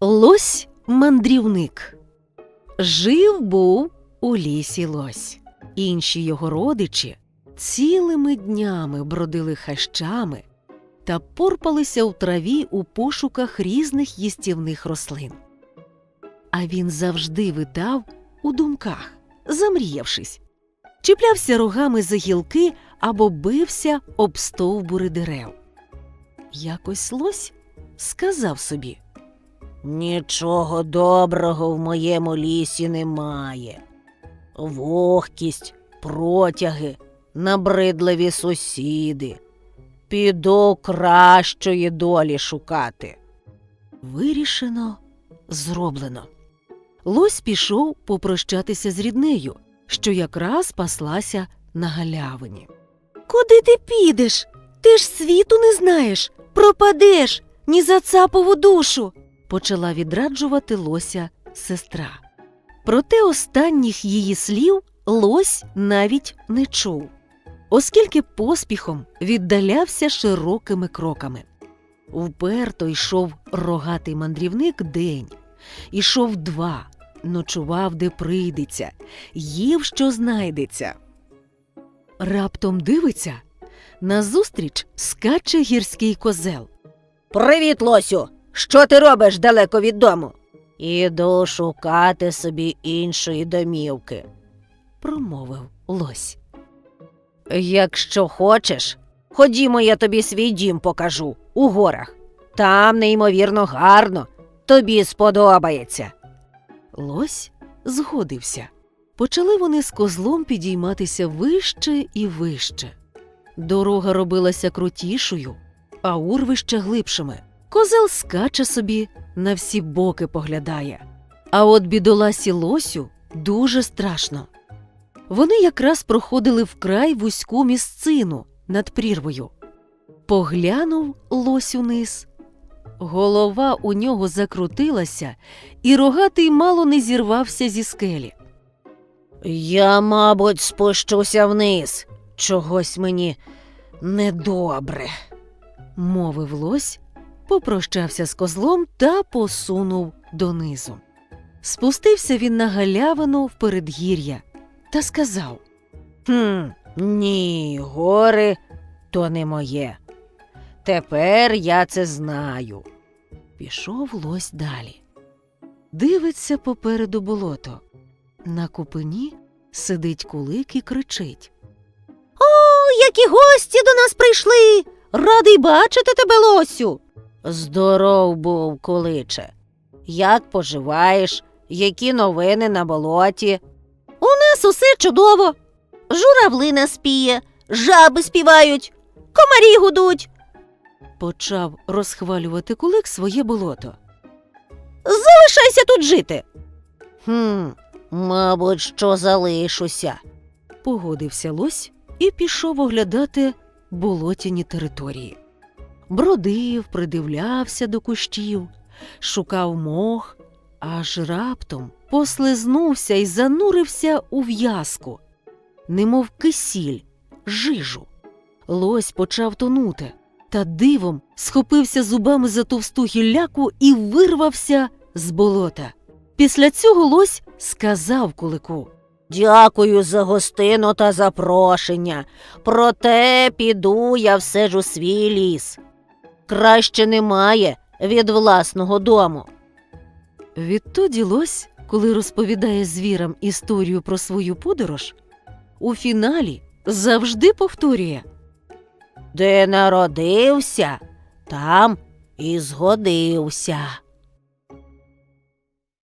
Лось мандрівник. Жив був у лісі лось. Інші його родичі цілими днями бродили хащами та порпалися у траві у пошуках різних їстівних рослин. А він завжди витав у думках, замріявшись, чіплявся рогами за гілки або бився об стовбури дерев. Якось лось сказав собі. Нічого доброго в моєму лісі немає. Вогкість, протяги, набридливі сусіди. Піду кращої долі шукати. Вирішено, зроблено. Лось пішов попрощатися з ріднею, що якраз паслася на галявині. Куди ти підеш? Ти ж світу не знаєш, пропадеш ні за цапову душу. Почала відраджувати лося сестра. Проте останніх її слів лось навіть не чув, оскільки поспіхом віддалявся широкими кроками. Вперто йшов рогатий мандрівник день, ішов два, ночував, де прийдеться, їв, що знайдеться. Раптом дивиться, назустріч скаче гірський козел. Привіт, Лосю! Що ти робиш далеко від дому? Іду шукати собі іншої домівки. Промовив лось. Якщо хочеш, ходімо, я тобі свій дім покажу у горах. Там неймовірно гарно, тобі сподобається. Лось згодився. Почали вони з козлом підійматися вище і вище. Дорога робилася крутішою, а урвища глибшими. Козел скаче собі, на всі боки поглядає. А от бідоласі лосю дуже страшно. Вони якраз проходили вкрай вузьку місцину над прірвою. Поглянув лось униз. Голова у нього закрутилася, і рогатий мало не зірвався зі скелі. Я, мабуть, спущуся вниз. Чогось мені недобре. мовив лось, попрощався з козлом та посунув донизу. Спустився він на галявину в передгір'я та сказав Хм, ні, гори то не моє. Тепер я це знаю. Пішов лось далі. Дивиться попереду болото. На купині сидить кулик і кричить. О, які гості до нас прийшли. Радий бачити тебе, Лосю. Здоров був, количе. Як поживаєш? Які новини на болоті? У нас усе чудово. Журавлина спіє, жаби співають, комарі гудуть. Почав розхвалювати кулик своє болото. Залишайся тут жити. Хм, мабуть, що залишуся. Погодився лось і пішов оглядати болотяні території. Бродив, придивлявся до кущів, шукав мох, аж раптом послизнувся і занурився у в'язку, немов кисіль, жижу. Лось почав тонути, та дивом схопився зубами за товсту гілляку і вирвався з болота. Після цього лось сказав кулику. Дякую за гостину та запрошення. Проте піду я все ж у свій ліс. Краще немає від власного дому. Відтоді лось, коли розповідає звірам історію про свою подорож, у фіналі завжди повторює Де народився, там і згодився.